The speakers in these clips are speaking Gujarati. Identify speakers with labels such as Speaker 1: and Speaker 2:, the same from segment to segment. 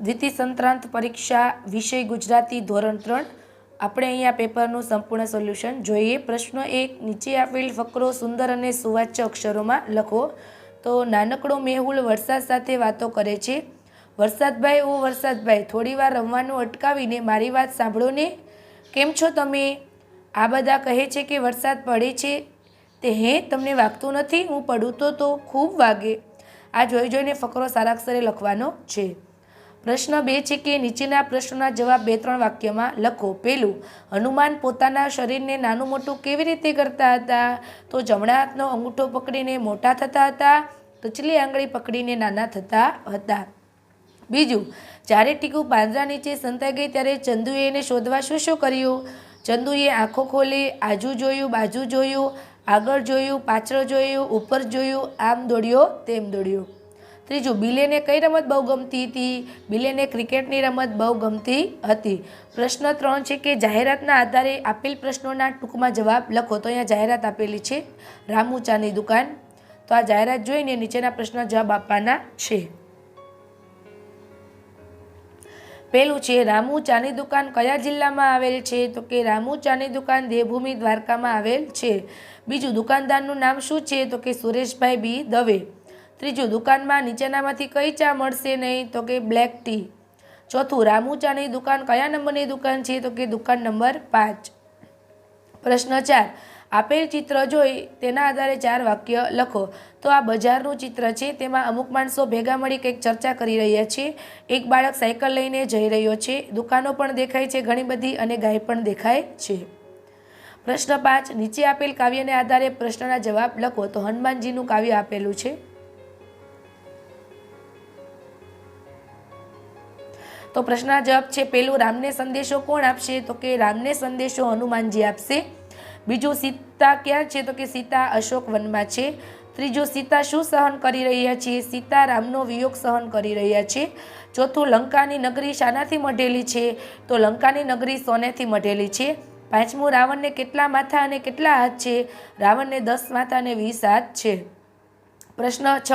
Speaker 1: દ્વિતીય સંત્રાંત પરીક્ષા વિષય ગુજરાતી ધોરણ ત્રણ. આપણે અહીંયા પેપરનું સંપૂર્ણ સોલ્યુશન જોઈએ. પ્રશ્ન એક, નીચે આપેલ ફકરો સુંદર અને સુવાચ્ય અક્ષરોમાં લખો. તો નાનકડો મેહુલ વરસાદ સાથે વાતો કરે છે. વરસાદભાઈ, ઓ વરસાદભાઈ થોડીવાર રમવાનું અટકાવીને મારી વાત સાંભળો ને. કેમ છો તમે? આ બધા કહે છે કે વરસાદ પડે છે. તે હે, તમને વાગતું નથી? હું પડું તો ખૂબ વાગે. આ જોઈ જોઈને ફકરો સારા અક્ષરે લખવાનો છે. પ્રશ્ન બે છે કે નીચેના પ્રશ્નોના જવાબ બે ત્રણ વાક્યમાં લખો. પેલું, હનુમાન પોતાના શરીરને નાનું મોટું કેવી રીતે કરતા હતા? તો જમણા હાથનો અંગૂઠો પકડીને મોટા થતા હતા. ટચલી આંગળી પકડીને નાના થતા હતા. બીજું, જ્યારે ટીકુ પાંદરા નીચે સંતાઈ ગઈ ત્યારે ચંદુએ એને શોધવા શું શું કર્યું? ચંદુએ આંખો ખોલી, આજુ જોયું, બાજુ જોયું, આગળ જોયું, પાછળ જોયું, ઉપર જોયું, આમ દોડ્યો, તેમ દોડ્યો. ત્રીજું, બિલેને કઈ રમત બહુ ગમતી હતી? બિલેને ક્રિકેટની રમત બહુ ગમતી હતી. પ્રશ્ન ત્રણ છે કે જાહેરાતના આધારે આપેલ પ્રશ્નોના ટૂંકમાં જવાબ લખો. તો અહીંયા જાહેરાત આપેલી છે રામુ ચાની દુકાન. તો આ જાહેરાત જોઈને નીચેના પ્રશ્નના જવાબ આપવાના છે. પહેલું છે રામુ ચાની દુકાન કયા જિલ્લામાં આવેલ છે? તો કે રામુ ચાની દુકાન દેવભૂમિ દ્વારકામાં આવેલ છે. બીજું, દુકાનદારનું નામ શું છે? તો કે સુરેશભાઈ બી દવે. ત્રીજું, દુકાનમાં નીચેનામાંથી કઈ ચા મળશે નહીં? તો કે બ્લેક ટી. ચોથું, રામુ ચાની દુકાન કયા નંબરની દુકાન છે? તો કે દુકાન નંબર પાંચ. પ્રશ્ન ચાર, આપેલ ચિત્ર જોઈ તેના આધારે ચાર વાક્ય લખો. તો આ બજારનું ચિત્ર છે, તેમાં અમુક માણસો ભેગા મળી કંઈક ચર્ચા કરી રહ્યા છે. એક બાળક સાયકલ લઈને જઈ રહ્યો છે. દુકાનો પણ દેખાય છે ઘણી બધી અને ગાય પણ દેખાય છે. પ્રશ્ન પાંચ, નીચે આપેલ કાવ્યને આધારે પ્રશ્નના જવાબ લખો. તો હનુમાનજીનું કાવ્ય આપેલું છે. તો પ્રશ્નના જવાબ છે, પેલું રામને સંદેશો કોણ આપશે? તો કે રામને સંદેશો હનુમાનજી આપશે. બીજું સીતા ક્યાં છે? તો કે સીતા અશોક વનમાં છે. ત્રીજું સીતા શું સહન કરી રહ્યા છે? સીતા રામનો વિયોગ સહન કરી રહ્યા છે. ચોથું લંકાની નગરી શાનાથી મઢેલી છે. તો લંકાની નગરી સોનેથી મઢેલી છે. પાંચમું રાવણને કેટલા માથા અને કેટલા હાથ છે? રાવણને દસ માથા અને વીસ હાથ છે. પ્રશ્ન છ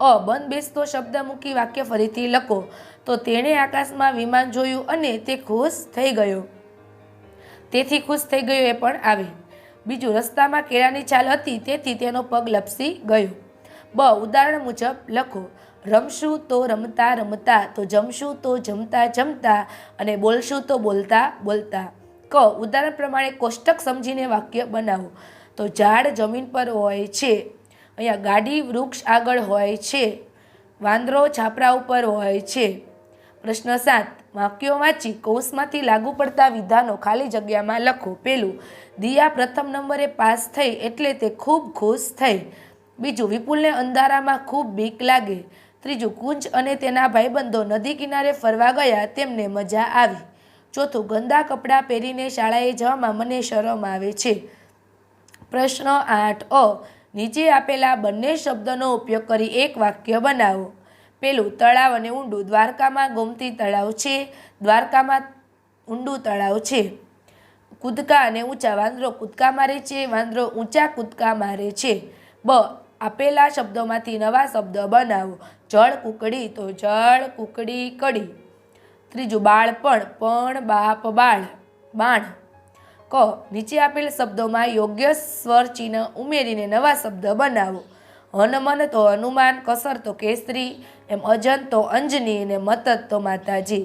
Speaker 1: અ, બંધ બેસતો શબ્દ મૂકી વાક્ય ફરીથી લખો. તો તેણે આકાશમાં વિમાન જોયું અને તે ખુશ થઈ ગયો. તેથી ખુશ થઈ ગયો એ પણ આવે. બીજું, રસ્તામાં કેળાની છાલ હતી, તેથી તેનો પગ લપસી ગયો. બ, ઉદાહરણ મુજબ લખો, રમશું તો રમતા રમતા, તો જમશું તો જમતા જમતા, અને બોલશું તો બોલતા બોલતા. ક, ઉદાહરણ પ્રમાણે કોષ્ટક સમજીને વાક્ય બનાવો. તો ઝાડ જમીન પર હોય છે. અહીંયા ગાડી વૃક્ષ આગળ હોય છે, વાંદરો છાપરા ઉપર હોય છે. પ્રશ્ન સાત, વાક્યો વાંચી કૌંસમાંથી લાગુ પડતા વિધાનો ખાલી જગ્યામાં લખો. પેલું, દિયા પ્રથમ નંબરે પાસ થઈ એટલે તે ખૂબ ખુશ થઈ. બીજું, વિપુલને અંધારામાં ખૂબ બીક લાગે. ત્રીજું, કુંજ અને તેના ભાઈબંધો નદી કિનારે ફરવા ગયા, તેમને મજા આવી. ચોથું, ગંદા કપડાં પહેરીને શાળાએ જવામાં મને શરમ આવે છે. પ્રશ્ન આઠ, અ નીચે આપેલા બંને શબ્દનો ઉપયોગ કરી એક વાક્ય બનાવો. પેલું તળાવ અને ઊંડું દ્વારકામાં ગોમતી તળાવ છે. દ્વારકામાં ઊંડું તળાવ છે. કૂદકા અને ઊંચા વાંદરો કૂદકા મારે છે, વાંદરો ઊંચા કૂદકા મારે છે. બ, આપેલા શબ્દોમાંથી નવા શબ્દ બનાવો. જળ કુકડી તો જળ કુકડી કડી. ત્રીજું, બાળપણ, પણ બાપ, બાળ, બાણ. ક નીચે આપેલ શબ્દોમાં યોગ્ય સ્વર ચિહ્ન ઉમેરીને નવા શબ્દ બનાવો. હનુમન તો હનુમાન, કસર તો કેસરી, એમ અજન તો અંજની અને મતદ તો માતાજી.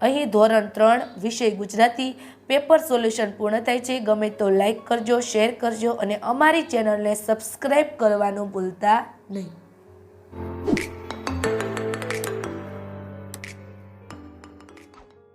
Speaker 1: અહીં ધોરણ ત્રણ, વિષય ગુજરાતી, પેપર સોલ્યુશન પૂર્ણ થાય છે. ગમે તો લાઈક કરજો, શેર કરજો અને અમારી ચેનલને સબસ્ક્રાઈબ કરવાનું ભૂલતા નહીં.